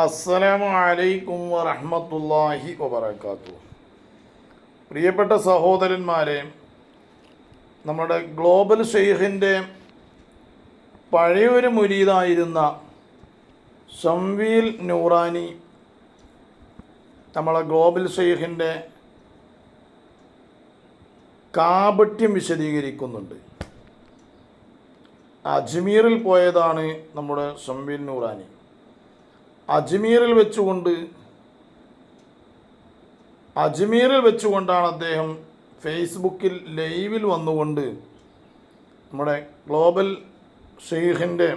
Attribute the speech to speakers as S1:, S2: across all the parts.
S1: അസ്സലാമു അലൈക്കും വറഹ്മത്തുള്ളാഹി വബറകാത്തു പ്രിയപ്പെട്ട സഹോദരന്മാരെ നമ്മുടെ ഗ്ലോബൽ ഷെയ്ഖിന്റെ പഴയൊരു മുരീതായിരുന്ന ഷംവീൽ നൂറാനി നമ്മളെ ഗ്ലോബൽ ഷെയ്ഖിന്റെ കാപട്യം വിശദീകരിക്കുന്നുണ്ട്. അജ്മീറിൽ പോയതാണ് നമ്മുടെ ഷംവീൽ നൂറാനി. അജ്മീറിൽ വെച്ചുകൊണ്ട് അജ്മീറിൽ വെച്ചുകൊണ്ടാണ് അദ്ദേഹം ഫേസ്ബുക്കിൽ ലൈവിൽ വന്നുകൊണ്ട് നമ്മുടെ ഗ്ലോബൽ ഷെയ്ഖിന്റെ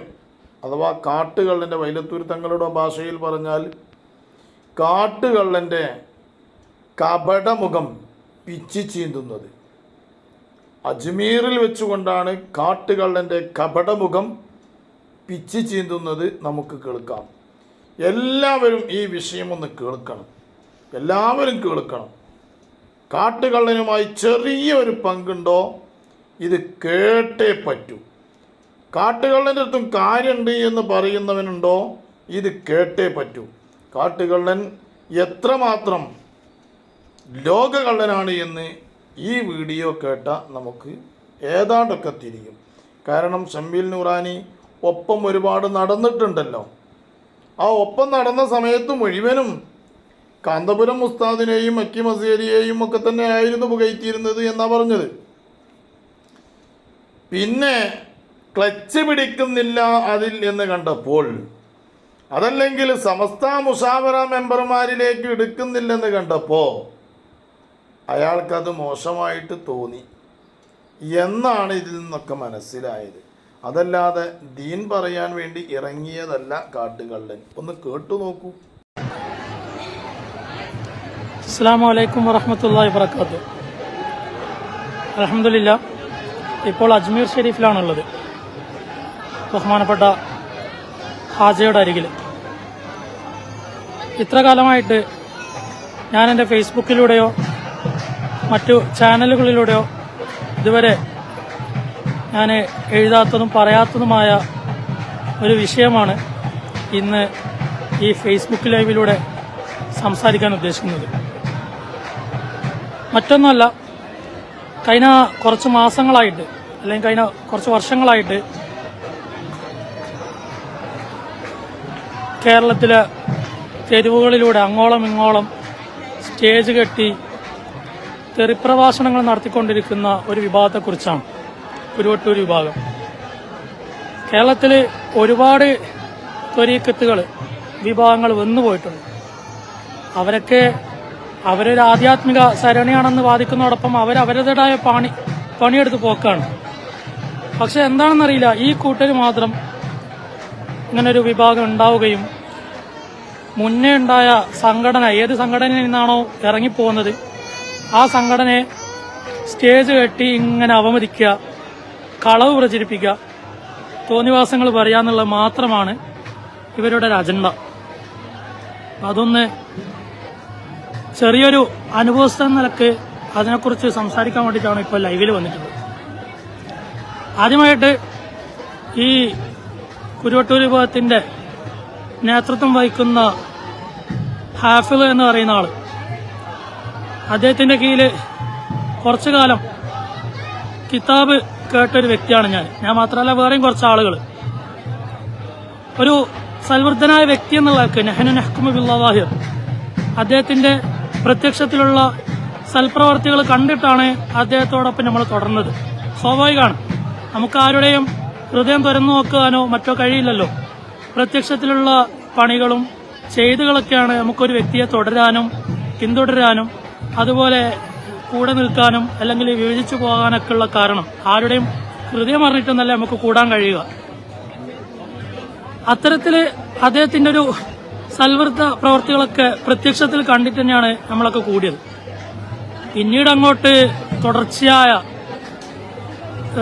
S1: അഥവാ കാട്ടുകള്ളന്റെ വൈലത്തൂർ തങ്ങളുടെ ഭാഷയിൽ പറഞ്ഞാൽ കാട്ടുകള്ളന്റെ കപടമുഖം പിച്ചി ചീന്തുന്നത്. അജ്മീറിൽ വെച്ചുകൊണ്ടാണ് കാട്ടുകള്ളന്റെ കപടമുഖം പിച്ചി ചീന്തുന്നത് നമുക്ക് കേൾക്കാം. എല്ലാവരും ഈ വിഷയം ഒന്ന് കേൾക്കണം. എല്ലാവരും കേൾക്കണം. കാട്ടുകള്ളനുമായി ചെറിയൊരു പങ്കുണ്ടോ? ഇത് കേട്ടേ പറ്റൂ. കാട്ടുകള്ളന്റെ അടുത്തും കാര്യമുണ്ട് എന്ന് പറയുന്നവനുണ്ടോ? ഇത് കേട്ടേ പറ്റൂ. കാട്ടുകള്ളൻ എത്രമാത്രം ലോകകള്ളനാണ് എന്ന് ഈ വീഡിയോ കേട്ട നമുക്ക് ഏതാണ്ടൊക്കെ തിരിയും. കാരണം ഷംബീൽ നൂറാനി ഒപ്പം ഒരുപാട് നടന്നിട്ടുണ്ടല്ലോ. ആ ഒപ്പം നടന്ന സമയത്ത് മുഴുവനും കാന്തപുരം മുസ്താദിനെയും അക്കി മസേരിയെയും ഒക്കെ തന്നെ ആയിരുന്നു പുകയറ്റിയിരുന്നത് എന്നാ പറഞ്ഞത്. പിന്നെ ക്ലച്ച് പിടിക്കുന്നില്ല അതിൽ എന്ന് കണ്ടപ്പോൾ അതല്ലെങ്കിൽ സമസ്ത മുഷാവറ മെമ്പർമാരിലേക്ക് എടുക്കുന്നില്ലെന്ന് കണ്ടപ്പോൾ അയാൾക്കത് മോശമായിട്ട് തോന്നി. എന്നാണ് ഇതിൽ നിന്നൊക്കെ മനസ്സിലായത്. അതല്ലാതെ ദീൻ പറയാൻ വേണ്ടി ഇറങ്ങിയതല്ല കാട്ടുകള്ളൻ. ഒന്ന് കേട്ടു നോക്കൂ.
S2: അസ്സാം വലൈക്കും വറഹമത്തല്ലാ വാത്തു അലഹമില്ല ഇപ്പോൾ അജ്മീർ ഷെരീഫിലാണുള്ളത്. ബഹുമാനപ്പെട്ട ഹാജയുടെ അരികിൽ. ഇത്ര കാലമായിട്ട് ഞാൻ എന്റെ ഫേസ്ബുക്കിലൂടെയോ മറ്റു ചാനലുകളിലൂടെയോ ഇതുവരെ ഞാൻ എഴുതാത്തതും പറയാത്തതുമായ ഒരു വിഷയമാണ് ഇന്ന് ഈ ഫേസ്ബുക്ക് ലൈവിലൂടെ സംസാരിക്കാൻ ഉദ്ദേശിക്കുന്നത്. മറ്റൊന്നുമല്ല കഴിഞ്ഞ കുറച്ച് മാസങ്ങളായിട്ട് അല്ലെങ്കിൽ കഴിഞ്ഞ കുറച്ച് വർഷങ്ങളായിട്ട് കേരളത്തിലെ തെരുവുകളിലൂടെ അങ്ങോളം ഇങ്ങോളം സ്റ്റേജ് കെട്ടി തെറിപ്രഭാഷണങ്ങൾ നടത്തിക്കൊണ്ടിരിക്കുന്ന ഒരു വിഭാഗത്തെക്കുറിച്ചാണ്. കുരുവട്ടൂർ വിഭാഗം. കേരളത്തിൽ ഒരുപാട് ത്വരീക്കത്തുകൾ വിഭാഗങ്ങൾ വന്നു പോയിട്ടുണ്ട്. അവരൊക്കെ അവരൊരു ആധ്യാത്മിക സരണിയാണെന്ന് വാദിക്കുന്നതോടൊപ്പം അവർ അവരുടേതായ പണി പണിയെടുത്ത് പോക്കാണ്. പക്ഷെ എന്താണെന്നറിയില്ല ഈ കൂട്ടർ മാത്രം ഇങ്ങനൊരു വിഭാഗം ഉണ്ടാവുകയും മുന്നേ ഉണ്ടായ സംഘടന ഏത് സംഘടനയിൽ നിന്നാണോ ഇറങ്ങിപ്പോകുന്നത് ആ സംഘടനയെ സ്റ്റേജ് കെട്ടി ഇങ്ങനെ അവമതിക്കുക കളവ് പ്രചരിപ്പിക്കുക തോന്നിവാസങ്ങൾ പറയാന്നുള്ളത് മാത്രമാണ് ഇവരുടെ ഒരു അജണ്ട. അതൊന്ന് ചെറിയൊരു അനുഭവസ്ഥ നിലയ്ക്ക് അതിനെക്കുറിച്ച് സംസാരിക്കാൻ വേണ്ടിയിട്ടാണ് ഇപ്പോൾ ലൈവിൽ വന്നിട്ടുള്ളത്. ആദ്യമായിട്ട് ഈ കുരുവട്ടൂർ വിഭാഗത്തിന്റെ നേതൃത്വം വഹിക്കുന്ന ഹാഫിൾ എന്ന് പറയുന്ന ആൾ അദ്ദേഹത്തിന്റെ കീഴിൽ കുറച്ചു കാലം കിതാബ് കേട്ടൊരു വ്യക്തിയാണ് ഞാൻ. ഞാൻ മാത്രമല്ല വേറെയും കുറച്ച് ആളുകൾ ഒരു സൽവൃദ്ധനായ വ്യക്തി എന്നുള്ളവർക്ക് നെഹനു നെഹ്കുമ അദ്ദേഹത്തിന്റെ പ്രത്യക്ഷത്തിലുള്ള സൽപ്രവർത്തികൾ കണ്ടിട്ടാണ് അദ്ദേഹത്തോടൊപ്പം നമ്മൾ തുടർന്നത്. സ്വാഭാവികമാണ്. നമുക്ക് ആരുടെയും ഹൃദയം തുറന്നു നോക്കാനോ മറ്റോ കഴിയില്ലല്ലോ. പ്രത്യക്ഷത്തിലുള്ള പണികളും ചെയ്തുകളൊക്കെയാണ് നമുക്കൊരു വ്യക്തിയെ തുടരാനും പിന്തുടരാനും അതുപോലെ കൂടെ നിൽക്കാനും അല്ലെങ്കിൽ വിഭജിച്ചു പോകാനൊക്കെ ഉള്ള കാരണം ആരുടെയും ഹൃദയം അറിഞ്ഞിട്ടൊന്നല്ല നമുക്ക് കൂടാൻ കഴിയുക. അത്തരത്തിൽ അദ്ദേഹത്തിന്റെ ഒരു സൽവൃത്ത പ്രവർത്തികളൊക്കെ പ്രത്യക്ഷത്തിൽ കണ്ടിട്ട് തന്നെയാണ് നമ്മളൊക്കെ കൂടിയത്. പിന്നീട് അങ്ങോട്ട് തുടർച്ചയായ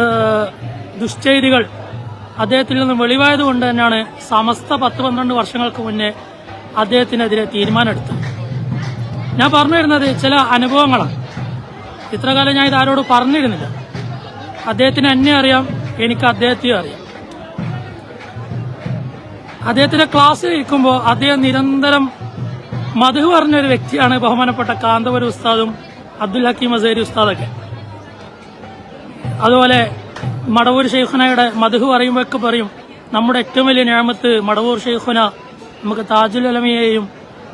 S2: ഏഹ്, ദുശ്ചെയ്തികൾ അദ്ദേഹത്തിൽ നിന്ന് വെളിവായത് കൊണ്ട് തന്നെയാണ് സമസ്ത പത്ത് പന്ത്രണ്ട് വർഷങ്ങൾക്ക് മുന്നേ അദ്ദേഹത്തിനെതിരെ തീരുമാനമെടുത്തത്. ഞാൻ പറഞ്ഞു വരുന്നത് ചില അനുഭവങ്ങളാണ്. ഇത്ര കാലം ഞാൻ ഇത് ആരോട് പറഞ്ഞിരുന്നില്ല. അദ്ദേഹത്തിന് എന്നെ അറിയാം എനിക്ക് അദ്ദേഹത്തെയും അറിയാം. അദ്ദേഹത്തിന്റെ ക്ലാസ്സിൽ ഇരിക്കുമ്പോൾ അദ്ദേഹം നിരന്തരം മധു പറഞ്ഞ ഒരു വ്യക്തിയാണ് ബഹുമാനപ്പെട്ട കാന്തപുര ഉസ്താദും അബ്ദുൽ ഹക്കീം അസേരി ഉസ്താദൊക്കെ. അതുപോലെ മടവൂർ ഷെയ്ഖുനയുടെ മധു പറയുമ്പോഴൊക്കെ പറയും നമ്മുടെ ഏറ്റവും വലിയ ഞാമത്ത് മടവൂർ ഷെയ്ഖുന നമുക്ക് താജുൽ അലമയെയും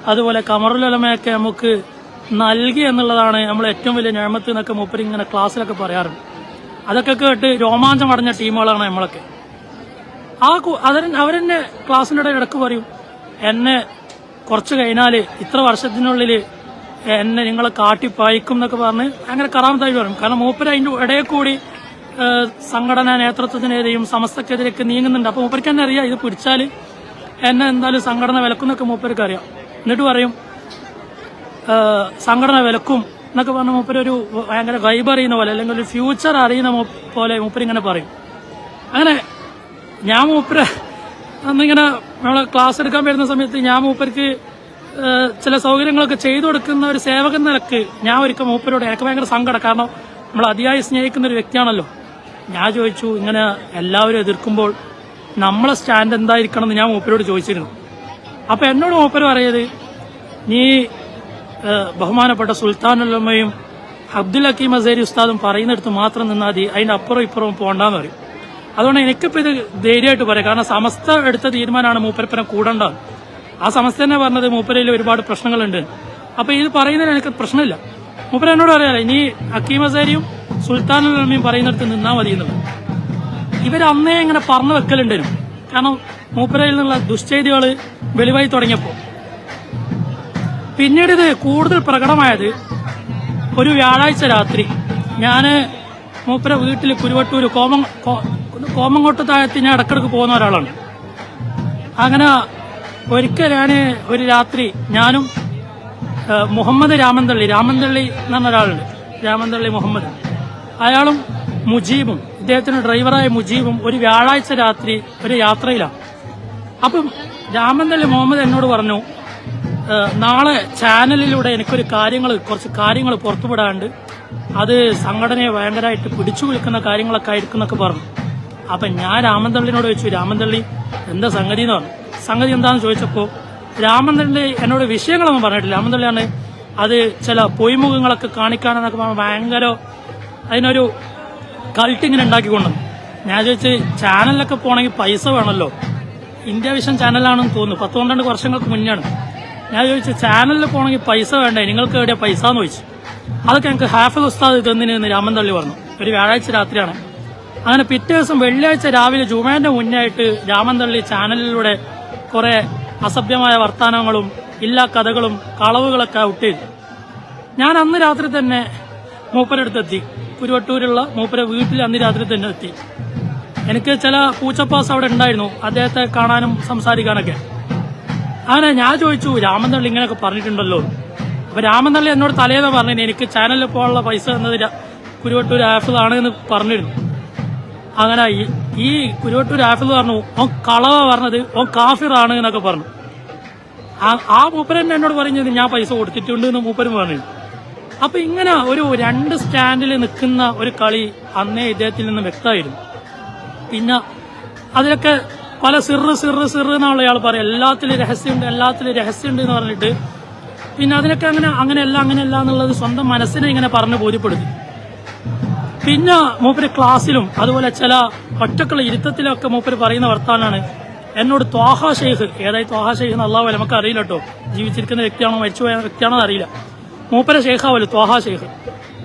S2: അതുപോലെ കമറുൽ അലമയൊക്കെ നമുക്ക് നൽകി എന്നുള്ളതാണ് നമ്മൾ ഏറ്റവും വലിയ ഞാമത്ത് എന്നൊക്കെ മൂപ്പര് ഇങ്ങനെ ക്ലാസ്സിലൊക്കെ പറയാറുണ്ട്. അതൊക്കെ കേട്ട് രോമാഞ്ചം അടഞ്ഞ ടീമുകളാണ് നമ്മളൊക്കെ. ആ അവരെ അവരെന്നെ ക്ലാസ്സിന്റെ ഇടയിൽ ഇടയ്ക്ക് പറയും എന്നെ കുറച്ച് കഴിഞ്ഞാൽ ഇത്ര വർഷത്തിനുള്ളിൽ എന്നെ നിങ്ങളെ കാട്ടി പായിക്കും എന്നൊക്കെ പറഞ്ഞ് അങ്ങനെ കറാമത്തായി പറയും. കാരണം മൂപ്പര് അതിന്റെ ഇടയിൽ കൂടി സംഘടനാ നേതൃത്വത്തിനെതിരെയും സമസ്തക്കെതിരെയൊക്കെ നീങ്ങുന്നുണ്ട്. അപ്പോൾ മൂപ്പർക്ക് തന്നെ അറിയാം ഇത് പിടിച്ചാൽ എന്നെ എന്തായാലും സംഘടന വിലക്കുന്നൊക്കെ മൂപ്പർക്ക് അറിയാം. എന്നിട്ട് പറയും സംഘടന വിലക്കും എന്നൊക്കെ പറഞ്ഞ മൂപ്പര് ഒരു ഭയങ്കര വൈബ് അറിയുന്ന പോലെ അല്ലെങ്കിൽ ഒരു ഫ്യൂച്ചർ അറിയുന്ന പോലെ മൂപ്പര് ഇങ്ങനെ പറയും. അങ്ങനെ ഞാൻ മൂപ്പര അന്നിങ്ങനെ നമ്മളെ ക്ലാസ് എടുക്കാൻ വരുന്ന സമയത്ത് ഞാൻ മൂപ്പർക്ക് ചില സൗകര്യങ്ങളൊക്കെ ചെയ്തു കൊടുക്കുന്ന ഒരു സേവകൻ നിലയ്ക്ക് ഞാൻ ഒരിക്കൽ മൂപ്പരോട് എനിക്ക് ഭയങ്കര സങ്കടം. കാരണം നമ്മൾ അതിയായി സ്നേഹിക്കുന്ന ഒരു വ്യക്തിയാണല്ലോ. ഞാൻ ചോദിച്ചു ഇങ്ങനെ എല്ലാവരും എതിർക്കുമ്പോൾ നമ്മളെ സ്റ്റാൻഡ് എന്തായിരിക്കണം? എന്ന് ഞാൻ മൂപ്പരോട് ചോദിച്ചിരുന്നു. അപ്പൊ എന്നോട് മൂപ്പര് പറയത് നീ ബഹുമാനപ്പെട്ട സുൽത്താനുല്ലമ്മയും അബ്ദുൽ ഹക്കീം അസേരി ഉസ്താദും പറയുന്നിടത്ത് മാത്രം നിന്നാൽ മതി അതിന്റെ അപ്പുറം ഇപ്പുറവും പോകണ്ടെന്ന് പറയും. അതുകൊണ്ട് എനിക്കിപ്പോൾ ഇത് ധൈര്യമായിട്ട് പറയാം. കാരണം സമസ്ത എടുത്ത തീരുമാനമാണ് മൂപ്പരപ്പനെ കൂടേണ്ടത്. ആ സമസ്ത തന്നെ പറഞ്ഞത് മൂപ്പരയിൽ ഒരുപാട് പ്രശ്നങ്ങളുണ്ട്. അപ്പൊ ഇത് പറയുന്നതിന് എനിക്ക് പ്രശ്നമില്ല. മൂപ്പര എന്നോട് പറയാലേ ഇനി ഹക്കീം അസേരിയും സുൽത്താനുല്ലമ്മയും പറയുന്നിടത്ത് നിന്നാൽ മതി എന്നുള്ളത്. ഇവർ അന്നേ ഇങ്ങനെ പറഞ്ഞു വെക്കലുണ്ടായിരുന്നു. കാരണം മൂപ്പരയിൽ നിന്നുള്ള ദുശ്ചേതികൾ വെളിവായി തുടങ്ങിയപ്പോൾ പിന്നീട് ഇത് കൂടുതൽ പ്രകടമായത് ഒരു വ്യാഴാഴ്ച രാത്രി. ഞാൻ മൂപ്പര വീട്ടിൽ കുരുവട്ടൂർ കോമ കോമങ്ങോട്ട് താഴത്ത് ഞാൻ ഇടക്കിടക്ക് പോകുന്ന ഒരാളാണ്. അങ്ങനെ ഒരിക്കൽ ഞാൻ ഒരു രാത്രി ഞാനും മുഹമ്മദ് രാമന്തള്ളി രാമന്തള്ളി എന്ന് പറഞ്ഞ ഒരാളുണ്ട്. രാമന്തള്ളി മുഹമ്മദ്. അയാളും മുജീബും ഇദ്ദേഹത്തിന് ഡ്രൈവറായ മുജീബും ഒരു വ്യാഴാഴ്ച രാത്രി ഒരു യാത്രയിലാണ്. അപ്പം രാമന്തള്ളി മുഹമ്മദ് എന്നോട് പറഞ്ഞു "ഏ, നാളെ ചാനലിലൂടെ എനിക്കൊരു കാര്യങ്ങൾ കുറച്ച് കാര്യങ്ങൾ പുറത്തുവിടാണ്ട് അത് സംഘടനയെ ഭയങ്കരമായിട്ട് പിടിച്ചു വിൽക്കുന്ന കാര്യങ്ങളൊക്കെ ആയിരിക്കും എന്നൊക്കെ പറഞ്ഞു. അപ്പം ഞാൻ രാമന്തള്ളിനോട് ചോദിച്ചു രാമന്തള്ളി എന്താ സംഗതി? എന്ന് പറഞ്ഞു. സംഗതി എന്താണെന്ന് ചോദിച്ചപ്പോൾ രാമന്തള്ളി എന്നോട് വിഷയങ്ങളൊന്നും പറഞ്ഞിട്ടില്ല. രാമന്തള്ളിയാണ് അത് ചില പൊയ്മുഖങ്ങളൊക്കെ കാണിക്കാനെന്നൊക്കെ പറഞ്ഞാൽ ഭയങ്കര അതിനൊരു കൾട്ടിങ്ങനെ ഉണ്ടാക്കിക്കൊണ്ട് ഞാൻ ചോദിച്ച് ചാനലിലൊക്കെ പോകണമെങ്കിൽ പൈസ വേണമല്ലോ. ഇന്ത്യ വിഷൻ ചാനലാണെന്ന് തോന്നുന്നു. പത്ത് പന്ത്രണ്ട് വർഷങ്ങൾക്ക് മുന്നെയാണ്. ഞാൻ ചോദിച്ചു ചാനലിൽ പോകണമെങ്കിൽ പൈസ വേണ്ടേ? നിങ്ങൾക്ക് എവിടെയാ പൈസ എന്ന് ചോദിച്ചു. അതൊക്കെ ഞങ്ങൾക്ക് ഹാഫിൽ ഉസ്താദ് തന്നിന് എന്ന് തള്ളി പറഞ്ഞു. ഒരു വ്യാഴാഴ്ച രാത്രിയാണ്. അങ്ങനെ പിറ്റേ ദിവസം വെള്ളിയാഴ്ച രാവിലെ ജുമേന്റെ മുന്നായിട്ട് തള്ളി ചാനലിലൂടെ കുറെ അസഭ്യമായ വർത്തമാനങ്ങളും ഇല്ലാ കഥകളും കളവുകളൊക്കെ ഔട്ട് ചെയ്തു. ഞാൻ അന്ന് രാത്രി തന്നെ മൂപ്പരടുത്തെത്തി. കുരുവട്ടൂരുള്ള മൂപ്പര വീട്ടിൽ അന്ന് രാത്രി തന്നെ എത്തി. എനിക്ക് ചില പൂച്ചപ്പാസ് അവിടെ ഉണ്ടായിരുന്നു. അദ്ദേഹത്തെ കാണാനും സംസാരിക്കാനൊക്കെ. അങ്ങനെ ഞാൻ ചോദിച്ചു. രാമനള്ളി ഇങ്ങനെയൊക്കെ പറഞ്ഞിട്ടുണ്ടല്ലോ. അപ്പൊ രാമനള്ളി എന്നോട് തലേന്ന് പറഞ്ഞു എനിക്ക് ചാനലിൽ പോകാനുള്ള പൈസ എന്നത് കുരുവട്ടൂർ ആഫിലാണ് എന്ന് പറഞ്ഞിരുന്നു. അങ്ങനെ ഈ- കുരുവട്ടൂർ ആഫിൽ പറഞ്ഞു ഓ കളവ പറഞ്ഞത്. ഓ കാഫിറാണ് എന്നൊക്കെ പറഞ്ഞു. ആ- മൂപ്പരൻ എന്നോട് പറഞ്ഞത് ഞാൻ പൈസ കൊടുത്തിട്ടുണ്ട് എന്ന് മൂപ്പരും പറഞ്ഞു. അപ്പൊ ഇങ്ങനെ ഒരു രണ്ട് സ്റ്റാൻഡിൽ നിൽക്കുന്ന ഒരു കളി അന്നേ ഇദ്ദേഹത്തിൽ നിന്ന് വ്യക്തമായിരുന്നു. പിന്നെ അതിലൊക്കെ പല സിറ് സിറ് സിറ് എന്നുള്ള ഇയാൾ പറയും എല്ലാത്തിലും രഹസ്യമുണ്ട് എല്ലാത്തിലും രഹസ്യമുണ്ട് എന്ന് പറഞ്ഞിട്ട്. പിന്നെ അതിനൊക്കെ അങ്ങനെ അങ്ങനെയല്ല അങ്ങനെയല്ല എന്നുള്ളത് സ്വന്തം മനസ്സിനെ ഇങ്ങനെ പറഞ്ഞ് ബോധ്യപ്പെടുത്തി. പിന്നെ മൂപ്പര് ക്ലാസ്സിലും അതുപോലെ ചില ഒറ്റക്കുള്ള ഇരുത്തത്തിലൊക്കെ മൂപ്പര് പറയുന്ന വർത്താനാണ്. എന്നോട് ത്വാഹ ഷെയ്ഖ് ഏതായി ത്വാഹ ഷെയ്ഖ് എന്ന് പോലെ നമുക്ക് അറിയില്ല കേട്ടോ. ജീവിച്ചിരിക്കുന്ന വ്യക്തിയാണോ മരിച്ചുപോയ വ്യക്തിയാണോ അറിയില്ല. മൂപ്പര ഷെയ്ഖാവല്ലോ ത്വാഹ ഷെയ്ഖ്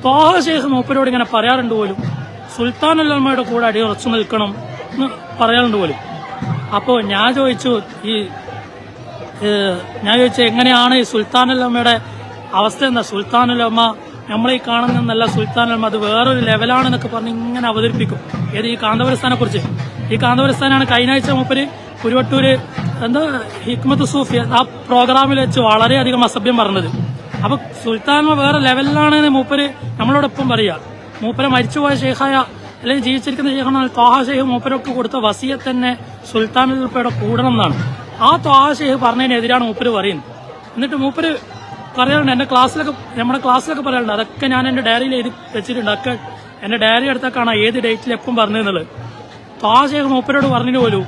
S2: ത്വാഹ ഷെയ്ഖ് മൂപ്പരോട് ഇങ്ങനെ പറയാറുണ്ട് പോലും. സുൽത്താൻ അല്ലമ്മയുടെ കൂടെ അടി ഉറച്ചു നിൽക്കണം എന്ന് പറയാറുണ്ട് പോലും. അപ്പോൾ ഞാൻ ചോദിച്ചു ഈ ഞാൻ ചോദിച്ചു എങ്ങനെയാണ് ഈ സുൽത്താനുലമ്മയുടെ അവസ്ഥ എന്താ? സുൽത്താനുലമ്മ നമ്മളീ കാണുന്നല്ല സുൽത്താനുലമ്മ അത് വേറൊരു ലെവലാണെന്നൊക്കെ പറഞ്ഞ് ഇങ്ങനെ അവതരിപ്പിക്കും. ഏത് ഈ കാന്തപുരസ്ഥാനെ കുറിച്ച് ഈ കാന്തപുരസ്ഥാനാണ് കഴിഞ്ഞ ആഴ്ച മൂപ്പര് കുരുവട്ടൂര് എന്താ ഹിക്മത്ത് സൂഫി ആ പ്രോഗ്രാമിൽ വെച്ച് വളരെയധികം അസഭ്യം പറഞ്ഞത്. അപ്പൊ സുൽത്താൻ വേറെ ലെവലിലാണെന്ന് മൂപ്പര് നമ്മളോടൊപ്പം പറയുക മൂപ്പരെ മരിച്ചുപോയ ഷെയ്ഖായ അല്ലെങ്കിൽ ജീവിച്ചിരിക്കുന്ന ഷെയ്ഖാണ് ത്വാഹ ഷെയ്ഖ് മൂപ്പരൊക്കെ കൊടുത്ത വസിയെ തന്നെ സുൽത്താനുൽപ്പയുടെ കൂടണം എന്നാണ് ആ ത്വാഹ ഷെയ്ഖ് പറഞ്ഞതിനെതിരാണ് മൂപ്പര് പറയുന്നത്. എന്നിട്ട് മൂപ്പര് പറയാറുണ്ട് എന്റെ ക്ലാസ്സിലൊക്കെ നമ്മുടെ ക്ലാസ്സിലൊക്കെ പറയാറുണ്ട്. അതൊക്കെ ഞാൻ എന്റെ ഡയറിയിൽ എഴുതി വെച്ചിട്ടുണ്ട്. അതൊക്കെ എന്റെ ഡയറി എടുത്താൽ കാണാം ഏത് ഡേറ്റിൽ എപ്പം പറഞ്ഞതെന്നുള്ളത് ത്വാഹാഷേഹ് മൂപ്പരോട് പറഞ്ഞിട്ട് പോലും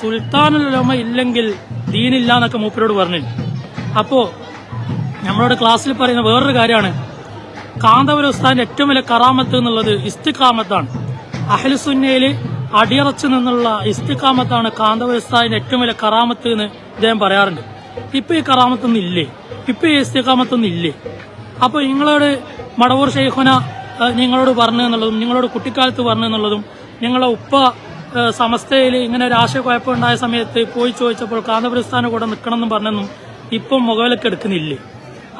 S2: സുൽത്താനുലമ ഇല്ലെങ്കിൽ ദീനില്ല എന്നൊക്കെ മൂപ്പരോട് പറഞ്ഞു അപ്പോ നമ്മളോട് ക്ലാസ്സിൽ പറയുന്ന വേറൊരു കാര്യമാണ്. കാന്തപുര ഏറ്റവും വലിയ കറാമത്ത് എന്നുള്ളത് ഇസ്തിഖാമത്താണ്. അഹ്ലുസുന്നയിൽ അടിയറച്ചു നിന്നുള്ള ഇസ്തിക്കാമത്താണ് കാന്തപുര ഏറ്റവും വലിയ കറാമത്ത് എന്ന് അദ്ദേഹം പറയാറുണ്ട്. ഇപ്പൊ ഈ കറാമത്തൊന്നും ഇല്ലേ ഇപ്പൊ ഈ ഇസ്തിക്കാമത്തൊന്നും ഇല്ലേ അപ്പൊ നിങ്ങളോട് മടവൂർ ഷെയ്ഖുന നിങ്ങളോട് പറഞ്ഞു എന്നുള്ളതും നിങ്ങളോട് കുട്ടിക്കാലത്ത് പറഞ്ഞു എന്നുള്ളതും നിങ്ങളെ ഉപ്പ സമസ്തയിൽ ഇങ്ങനെ ഒരു ആശയക്കുഴപ്പമുണ്ടായ സമയത്ത് പോയി ചോദിച്ചപ്പോൾ കാന്തപുരസ്ഥാനം കൂടെ നിൽക്കണം എന്ന് പറഞ്ഞെന്നും ഇപ്പം മുഖവിലൊക്കെ എടുക്കുന്നില്ലേ?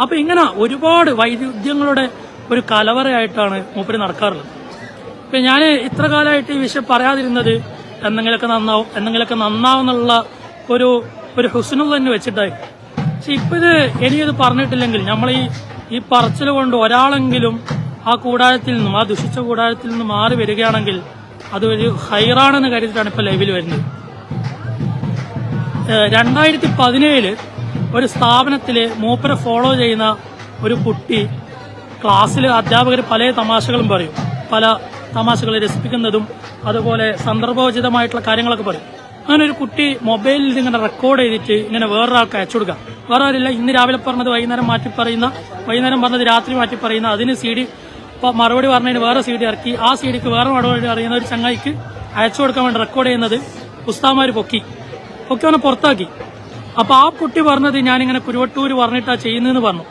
S2: അപ്പൊ ഇങ്ങനെ ഒരുപാട് വൈരുദ്ധ്യങ്ങളുടെ ഒരു കലവറയായിട്ടാണ് മൂപ്പര് നടക്കാറുള്ളത്. ഇപ്പൊ ഞാൻ ഇത്ര കാലമായിട്ട് ഈ വിഷയം പറയാതിരുന്നത് എന്തെങ്കിലുമൊക്കെ നന്നാവും എന്തെങ്കിലുമൊക്കെ നന്നാവും എന്നുള്ള ഒരു ഒരു ഹുസ്നു തന്നെ വെച്ചിട്ടായി. പക്ഷെ ഇപ്പൊ ഇത് ഇനിയത് പറഞ്ഞിട്ടില്ലെങ്കിൽ നമ്മൾ ഈ ഈ പറച്ചിൽ കൊണ്ട് ഒരാളെങ്കിലും ആ കൂടാരത്തിൽ നിന്നും ആ ദുഷിച്ച കൂടാരത്തിൽ നിന്നും മാറി വരികയാണെങ്കിൽ അത് ഒരു ഹൈറാണെന്ന് കരുതിയിട്ടാണ് ഇപ്പൊ ലൈവിൽ വരുന്നത്. രണ്ടായിരത്തി പതിനേഴിൽ ഒരു സ്ഥാപനത്തിൽ മൂപ്പരെ ഫോളോ ചെയ്യുന്ന ഒരു കുട്ടി ക്ലാസ്സിൽ അധ്യാപകർ പല തമാശകളും പറയും. പല തമാശകൾ രസിപ്പിക്കുന്നതും അതുപോലെ സന്ദർഭോചിതമായിട്ടുള്ള കാര്യങ്ങളൊക്കെ പറയും. അങ്ങനെ ഒരു കുട്ടി മൊബൈലിൽ ഇങ്ങനെ റെക്കോർഡ് ചെയ്തിട്ട് ഇങ്ങനെ വേറൊരാൾക്ക് അയച്ചു കൊടുക്കുക വേറെ ആരില്ല ഇന്ന് രാവിലെ പറഞ്ഞത് വൈകുന്നേരം മാറ്റി പറയുന്ന വൈകുന്നേരം പറഞ്ഞത് രാത്രി മാറ്റി പറയുന്ന അതിന് സി ഡി മറുപടി പറഞ്ഞതിന് വേറെ സി ഡി ഇറക്കി. ആ സി ഡിക്ക് വേറെ മറുപടി അറിയുന്ന ഒരു ചങ്ങായിക്ക് അയച്ചു കൊടുക്കാൻ വേണ്ടി റെക്കോർഡ് ചെയ്യുന്നത് ഉസ്താമാർ പൊക്കി. പൊക്കി അവനെ പുറത്താക്കി. അപ്പോൾ ആ കുട്ടി പറഞ്ഞത് ഞാനിങ്ങനെ കുരുവട്ടൂര് പറഞ്ഞിട്ടാ ചെയ്യുന്നതെന്ന് പറഞ്ഞു.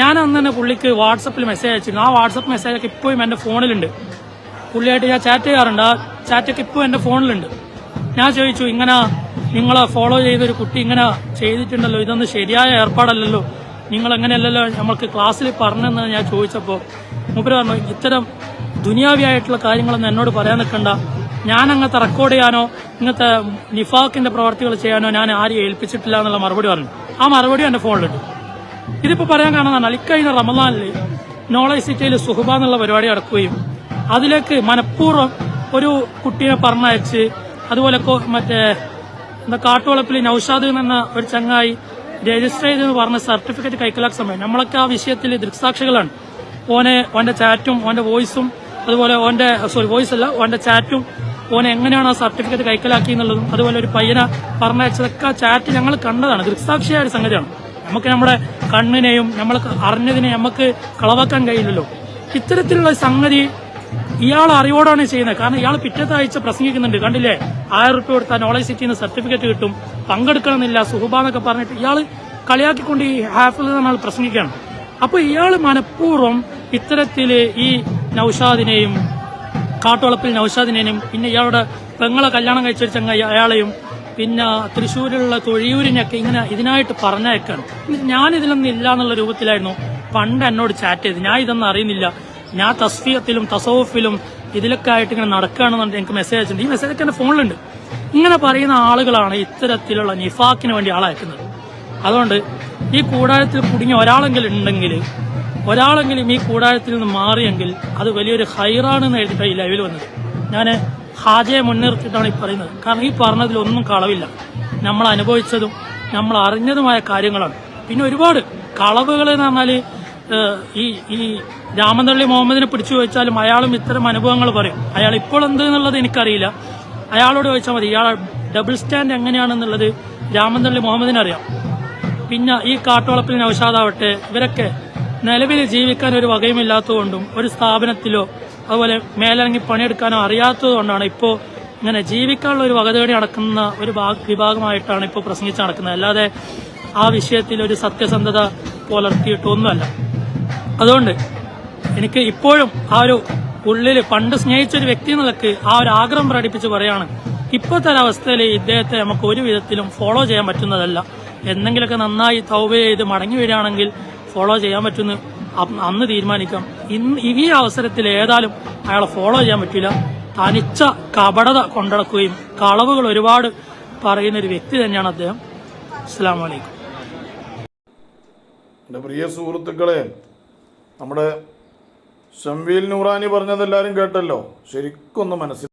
S2: ഞാൻ അന്ന് തന്നെ പുള്ളിക്ക് വാട്സപ്പിൽ മെസ്സേജ് അയച്ചിരുന്നു. ആ വാട്സപ്പ് മെസ്സേജൊക്കെ ഇപ്പോഴും എന്റെ ഫോണിലുണ്ട് പുള്ളിയായിട്ട് ഞാൻ ചാറ്റ് ചെയ്യാറുണ്ട്. ആ ചാറ്റൊക്കെ ഇപ്പോഴും എന്റെ ഫോണിലുണ്ട്. ഞാൻ ചോദിച്ചു ഇങ്ങനെ നിങ്ങളെ ഫോളോ ചെയ്തൊരു കുട്ടി ഇങ്ങനെ ചെയ്തിട്ടുണ്ടല്ലോ ഇതൊന്നും ശരിയായ ഏർപ്പാടല്ലല്ലോ. നിങ്ങൾ എങ്ങനെയല്ലല്ലോ നമ്മൾക്ക് ക്ലാസ്സിൽ പറഞ്ഞെന്ന് ഞാൻ ചോദിച്ചപ്പോൾ മൂപ്പര് പറഞ്ഞു ഇത്തരം ദുനിയാവിയായിട്ടുള്ള കാര്യങ്ങളൊന്നും എന്നോട് പറയാൻ നിൽക്കണ്ട. ഞാൻ അങ്ങനത്തെ റെക്കോർഡ് ചെയ്യാനോ ഇങ്ങനത്തെ നിഫാക്കിന്റെ പ്രവർത്തികൾ ചെയ്യാനോ ഞാൻ ആരെയും ഏൽപ്പിച്ചിട്ടില്ല എന്നുള്ള മറുപടി പറഞ്ഞു. ആ മറുപടി എന്റെ ഫോണിലുണ്ട്. ഇതിപ്പോ പറയാൻ കാണുന്നതാണ് ഇക്കഴിഞ്ഞ റമദാനിൽ നോളജ് സിറ്റിയിൽ സുഹബ എന്നുള്ള പരിപാടി നടക്കുകയും അതിലേക്ക് മനഃപൂർവം ഒരു കുട്ടീനെ പറഞ്ഞയച്ച് അതുപോലെ മറ്റേ എന്താ കാട്ടുവളപ്പിൽ നൌഷാദ് എന്ന ഒരു ചങ്ങായി രജിസ്റ്റർ ചെയ്തെന്ന് പറഞ്ഞ സർട്ടിഫിക്കറ്റ് കൈക്കലാക്കുന്ന സമയം. നമ്മളൊക്കെ ആ വിഷയത്തിൽ ദൃക്സാക്ഷികളാണ്. ഓനെ ഓന്റെ ചാറ്റും ഓന്റെ വോയിസും അതുപോലെ ഓന്റെ സോറി വോയിസ് അല്ല ഓന്റെ ചാറ്റും ഓനെ എങ്ങനെയാണ് ആ സർട്ടിഫിക്കറ്റ് കൈക്കലാക്കി എന്നുള്ളതും അതുപോലെ ഒരു പയ്യനെ പറഞ്ഞയച്ചതൊക്കെ ചാറ്റ് ഞങ്ങൾ കണ്ടതാണ്. ദൃക്സാക്ഷിയായ ഒരു സംഗതിയാണ്. നമുക്ക് നമ്മുടെ കണ്ണിനെയും നമ്മൾ അറിഞ്ഞതിനെ നമുക്ക് കളവാക്കാൻ കഴിയില്ലല്ലോ. ഇത്തരത്തിലുള്ള സംഗതി ഇയാൾ അറിവോടാണ് ചെയ്യുന്നത്. കാരണം ഇയാൾ പിറ്റത്തെ ആഴ്ച പ്രസംഗിക്കുന്നുണ്ട്. കണ്ടില്ലേ? ആയിരം റുപ്യ കൊടുത്താൽ നോളജ് സിറ്റിന്ന് സർട്ടിഫിക്കറ്റ് കിട്ടും. പങ്കെടുക്കണമെന്നില്ല സുഹബ എന്നൊക്കെ പറഞ്ഞിട്ട് ഇയാൾ കളിയാക്കിക്കൊണ്ട് ഈ ഹാഫിൽ നമ്മൾ പ്രസംഗിക്കുകയാണ്. അപ്പൊ ഇയാൾ മനഃപൂർവം ഇത്തരത്തിൽ ഈ നൌഷാദിനെയും കാട്ടുവളപ്പിൽ നൌഷാദിനെയും പിന്നെ ഇയാളുടെ പെങ്ങളെ കല്യാണം കഴിച്ചു ചങ്ങ അയാളെയും പിന്നെ തൃശ്ശൂരിലുള്ള തൊഴിയൂരിനെയൊക്കെ ഇങ്ങനെ ഇതിനായിട്ട് പറഞ്ഞേക്കാണ് ഞാൻ ഇതിലൊന്നും ഇല്ല എന്നുള്ള രൂപത്തിലായിരുന്നു പണ്ട് എന്നോട് ചാറ്റ് ചെയ്ത് ഞാൻ ഇതൊന്നും അറിയുന്നില്ല. ഞാൻ തസ്ഫിയത്തിലും തസവുഫിലും ഇതിലൊക്കെ ആയിട്ട് ഇങ്ങനെ നടക്കുകയാണെന്നുണ്ട് എനിക്ക് മെസ്സേജ് അയച്ചിട്ടുണ്ട്. ഈ മെസ്സേജൊക്കെ എന്റെ ഫോണിലുണ്ട്. ഇങ്ങനെ പറയുന്ന ആളുകളാണ് ഇത്തരത്തിലുള്ള നിഫാക്കിന് വേണ്ടി ആളയക്കുന്നത്. അതുകൊണ്ട് ഈ കൂടാരത്തിൽ കുടുങ്ങിയ ഒരാളെങ്കിലും ഉണ്ടെങ്കിൽ ഒരാളെങ്കിലും ഈ കൂടാരത്തിൽ നിന്ന് മാറിയെങ്കിൽ അത് വലിയൊരു ഹൈറാണെന്ന് എഴുതിയിട്ടാണ് ഈ ലൈവിൽ വന്നത്. ഞാൻ ഹാജയെ മുൻനിർത്തിയിട്ടാണ് ഈ പറയുന്നത്. കാരണം ഈ പറഞ്ഞതിലൊന്നും കളവില്ല. നമ്മൾ അനുഭവിച്ചതും നമ്മൾ അറിഞ്ഞതുമായ കാര്യങ്ങളാണ്. പിന്നെ ഒരുപാട് കളവുകൾ എന്ന് പറഞ്ഞാൽ ഏഹ്, ഈ ഈ രാമനള്ളി മുഹമ്മദിനെ പിടിച്ചു വെച്ചാലും അയാളും ഇത്തരം അനുഭവങ്ങൾ പറയും. അയാൾ ഇപ്പോൾ എന്ത് എന്നുള്ളത് എനിക്കറിയില്ല. അയാളോട് ചോദിച്ചാൽ മതി. ഇയാൾ ഡബിൾ സ്റ്റാൻഡ് എങ്ങനെയാണെന്നുള്ളത് രാമനള്ളി മുഹമ്മദിനെ അറിയാം. പിന്നെ ഈ കാട്ടുവളപ്പിൽ നൗഷാദാവട്ടെ ഇവരൊക്കെ നിലവിൽ ജീവിക്കാൻ ഒരു വകയുമില്ലാത്തതുകൊണ്ടും ഒരു സ്ഥാപനത്തിലോ അതുപോലെ മേലിറങ്ങി പണിയെടുക്കാനോ അറിയാത്തതുകൊണ്ടാണ് ഇപ്പോൾ ഇങ്ങനെ ജീവിക്കാനുള്ള ഒരു വകതേടി നടക്കുന്ന ഒരു ഭാഗ- വിഭാഗമായിട്ടാണ് ഇപ്പോൾ പ്രസംഗിച്ച് നടക്കുന്നത്. അല്ലാതെ ആ വിഷയത്തിൽ ഒരു സത്യസന്ധത പുലർത്തിയിട്ടൊന്നുമല്ല. അതുകൊണ്ട് എനിക്ക് ഇപ്പോഴും ആ ഒരു ഉള്ളിൽ പണ്ട് സ്നേഹിച്ച ഒരു വ്യക്തി എന്നുള്ളക്ക് ആ ഒരു ആഗ്രഹം പ്രകടിപ്പിച്ച് പറയാണ് ഇപ്പോഴത്തെ ഒരവസ്ഥയിൽ ഇദ്ദേഹത്തെ നമുക്ക് ഒരു വിധത്തിലും ഫോളോ ചെയ്യാൻ പറ്റുന്നതല്ല. എന്തെങ്കിലുമൊക്കെ നന്നായി തൗബ ചെയ്ത് മടങ്ങി വരികയാണെങ്കിൽ ഫോളോ ചെയ്യാൻ പറ്റുന്ന അന്ന് തീരുമാനിക്കാം. ഇന്ന് ഈ അവസരത്തിൽ ഏതായാലും അയാളെ ഫോളോ ചെയ്യാൻ പറ്റില്ല. തനിച്ച കപടത കൊണ്ടടക്കുകയും കളവുകൾ ഒരുപാട് പറയുന്ന ഒരു വ്യക്തി തന്നെയാണ് അദ്ദേഹം. അസ്സാം വലൈക്കും
S1: പ്രിയ സുഹൃത്തുക്കളെ നമ്മുടെ ഷംവീൽ നൂറാനി പറഞ്ഞതെല്ലാവരും കേട്ടല്ലോ. ശരിക്കൊന്ന് മനസ്സിൽ